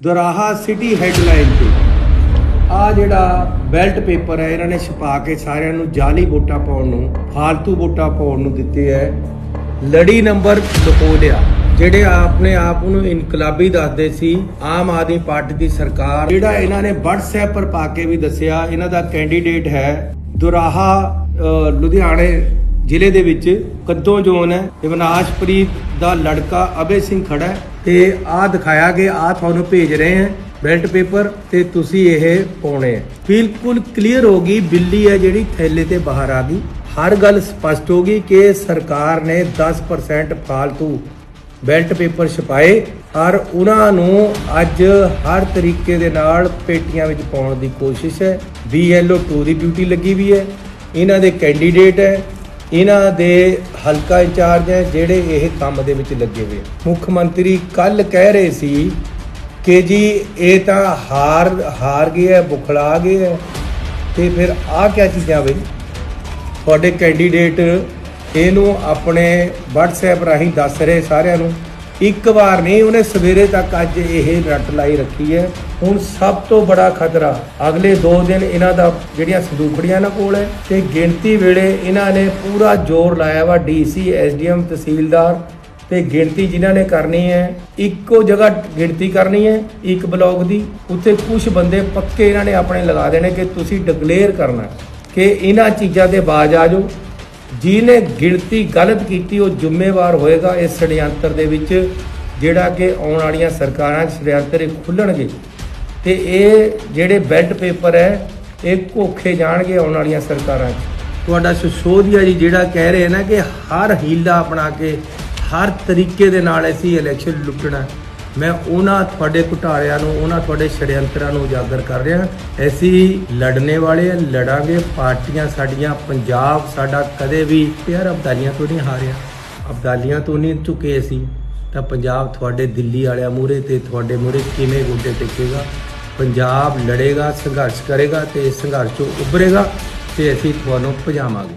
ਦੁਰਾਹਾ city headline ਤੇ। ਆ ਜਿਹੜਾ ਬੈਲਟ ਪੇਪਰ ਹੈ, ਇਹਨਾਂ ਨੇ ਛਪਾ ਕੇ ਸਾਰਿਆਂ ਨੂੰ ਜਾਲੀ ਵੋਟਾਂ ਪਾਉਣ ਨੂੰ, ਫਾਲਤੂ ਵੋਟਾਂ ਪਾਉਣ ਨੂੰ ਦਿੱਤੇ ਹੈ। ਲੜੀ ਨੰਬਰ ਲਕੋ ਲਿਆ, ਜਿਹੜੇ ਆਪਣੇ ਆਪ ਨੂੰ ਇਨਕਲਾਬੀ ਦੱਸਦੇ ਸੀ, ਆਮ ਆਦਮੀ ਪਾਰਟੀ ਦੀ ਸਰਕਾਰ। ਜਿਹੜਾ ਇਹਨਾਂ ਨੇ WhatsApp ਪਰ ਪਾ ਕੇ ਵੀ ਦੱਸਿਆ, ਇਹਨਾਂ ਦਾ ਕੈਂਡੀਡੇਟ ਹੈ ਦੁਰਾਹਾ ਲੁਧਿਆਣੇ ਜ਼ਿਲ੍ਹੇ ਦੇ ਵਿੱਚ ਕੱਦੋਂ ਜ਼ੋਨ ਹੈ। ਤੇ ਵਿਨਾਸ਼ਪ੍ਰੀਤ ਦਾ ਲੜਕਾ ਅਬੇ ਸਿੰਘ ਖੜਾ ਹੈ। ਤੇ ਆ ਦਿਖਾਇਆ ਕਿ ਆ ਤੁਹਾਨੂੰ ਭੇਜ ਰਹੇ ਹਾਂ ਬੈਲਟ ਪੇਪਰ ਤੇ ਤੁਸੀਂ ਇਹ ਪਾਉਣੇ ਹੈ ਬਿਲਕੁਲ ਕਲੀਅਰ ਹੋ ਗਈ, ਬਿੱਲੀ ਹੈ ਜਿਹੜੀ ਥੈਲੇ ਤੇ ਬਾਹਰ ਆ ਗਈ। ਹਰ ਗੱਲ ਸਪਸ਼ਟ ਹੋ ਗਈ ਕਿ ਸਰਕਾਰ ਨੇ 10% ਫਾਲਤੂ ਬੈਲਟ ਪੇਪਰ ਛਪਾਏ ਔਰ ਉਹਨਾਂ ਨੂੰ ਅੱਜ ਹਰ ਤਰੀਕੇ ਦੇ ਨਾਲ ਪੇਟੀਆਂ ਵਿੱਚ ਪਾਉਣ ਦੀ ਕੋਸ਼ਿਸ਼ ਹੈ। BLO2 ਦੀ ਡਿਊਟੀ ਲੱਗੀ ਵੀ ਹੈ। ਇਹਨਾਂ ਦੇ ਕੈਂਡੀਡੇਟ ਹੈ। ਇਹਨਾਂ ਦੇ ਹਲਕਾ ਇੰਚਾਰਜ ਹੈ ਜਿਹੜੇ ਇਹ ਕੰਮ ਦੇ ਵਿੱਚ ਲੱਗੇ ਹੋਏ। ਮੁੱਖ ਮੰਤਰੀ ਕੱਲ ਕਹਿ ਰਹੇ ਸੀ ਕਿ ਜੀ ਇਹ ਤਾਂ ਹਾਰ ਹਾਰ ਗਏ ਹੈ, ਬੁਖਲਾ ਗਏ ਹੈ ਤੇ ਫਿਰ ਆਹ ਕਿਆ ਚੀਜ਼ਾਂ ਬਈ ਤੁਹਾਡੇ ਕੈਂਡੀਡੇਟ ਇਹਨੂੰ ਆਪਣੇ WhatsApp ਰਾਹੀਂ ਦੱਸ ਰਹੇ ਸਾਰਿਆਂ ਨੂੰ। ਇੱਕ ਵਾਰ ਨਹੀਂ, ਉਹਨੇ ਸਵੇਰੇ ਤੱਕ ਅੱਜ ਇਹ ਰੱਟ ਲਾਈ ਰੱਖੀ ਹੈ। ਹੁਣ ਸਭ ਤੋਂ ਬੜਾ ਖਤਰਾ ਅਗਲੇ 2 ਦਿਨ ਇਹਨਾਂ ਦਾ ਜਿਹੜੀਆਂ ਸੰਦੂਖੜੀਆਂ ਨਾ ਕੋਲ ਹੈ ਤੇ ਗਿਣਤੀ ਵੇਲੇ ਇਹਨਾਂ ਨੇ ਪੂਰਾ ਜ਼ੋਰ ਲਾਇਆ ਵਾ ਡੀਸੀ, ਐਸਡੀਐਮ, ਤਹਿਸੀਲਦਾਰ ਤੇ ਗਿਣਤੀ ਜਿਨ੍ਹਾਂ ਨੇ ਕਰਨੀ ਹੈ, ਇੱਕੋ ਜਗ੍ਹਾ ਗਿਣਤੀ ਕਰਨੀ ਹੈ, ਇੱਕ ਬਲੌਗ ਦੀ, ਉੱਥੇ ਕੁਝ ਬੰਦੇ ਪੱਕੇ ਇਹਨਾਂ ਨੇ ਆਪਣੇ ਲਗਾ ਦੇਣੇ ਕਿ ਤੁਸੀਂ ਡਿਕਲੇਅਰ ਕਰਨਾ ਕਿ ਇਹਨਾਂ ਚੀਜ਼ਾਂ ਦੇ ਬਾਜ ਆ ਜਾਓ ਜਿਹਨੇ ਗਿਣਤੀ ਗਲਤ ਕੀਤੀ, ਉਹ ਜ਼ਿੰਮੇਵਾਰ ਹੋਏਗਾ ਇਸ ષਡਯੰਤਰ ਦੇ ਵਿੱਚ, ਜਿਹੜਾ ਕਿ ਆਉਣ ਵਾਲੀਆਂ ਸਰਕਾਰਾਂ 'ਚ ષਡਯੰਤਰ ਖੁੱਲਣਗੇ। ਤੇ ਇਹ ਜਿਹੜੇ ਬੈੱਡ ਪੇਪਰ ਹੈ ਇਹ ਘੋਖੇ ਜਾਣਗੇ ਆਉਣ ਵਾਲੀਆਂ ਸਰਕਾਰਾਂ 'ਚ। ਤੁਹਾਡਾ ਸਿਸੋਦੀਆ ਜੀ ਜਿਹੜਾ ਕਹਿ ਰਹੇ ਨਾ ਕਿ ਹਰ ਹੀਲਾ ਅਪਣਾ ਕੇ ਹਰ ਤਰੀਕੇ ਦੇ ਨਾਲ ਅਸੀਂ ਇਲੈਕਸ਼ਨ ਲੁੱਟਣਾ ਮੈਂ ਉਹਨਾਂ ਤੁਹਾਡੇ ਘੁਟਾਲਿਆਂ ਨੂੰ ਉਹਨਾਂ ਤੁਹਾਡੇ ਛੜਯੰਤਰਾਂ ਨੂੰ ਉਜਾਗਰ ਕਰ ਰਿਹਾ ਅਸੀਂ ਲੜਨੇ ਵਾਲੇ ਹਾਂ, ਲੜਾਂਗੇ ਪਾਰਟੀਆਂ ਸਾਡੀਆਂ ਪੰਜਾਬ ਸਾਡਾ ਕਦੇ ਵੀ ਯਾਰ ਅਬਦਾਲੀਆਂ ਤੋਂ ਨਹੀਂ ਹਾਰਿਆ। ਅਬਦਾਲੀਆਂ ਤੋਂ ਨਹੀਂ ਝੁਕੇ ਅਸੀਂ ਤਾਂ ਪੰਜਾਬ ਤੁਹਾਡੇ ਦਿੱਲੀ ਵਾਲਿਆਂ ਮੂਹਰੇ ਤੇ ਤੁਹਾਡੇ ਮੂਹਰੇ ਕਿਵੇਂ ਗੋਡੇ ਟੇਕੇਗਾ? ਪੰਜਾਬ ਲੜੇਗਾ ਸੰਘਰਸ਼ ਕਰੇਗਾ ਤੇ ਇਸ ਸੰਘਰਸ਼ ਚੋਂ ਉੱਭਰੇਗਾ ਤੇ ਅਸੀਂ ਤੁਹਾਨੂੰ ਭਜਾਵਾਂਗੇ।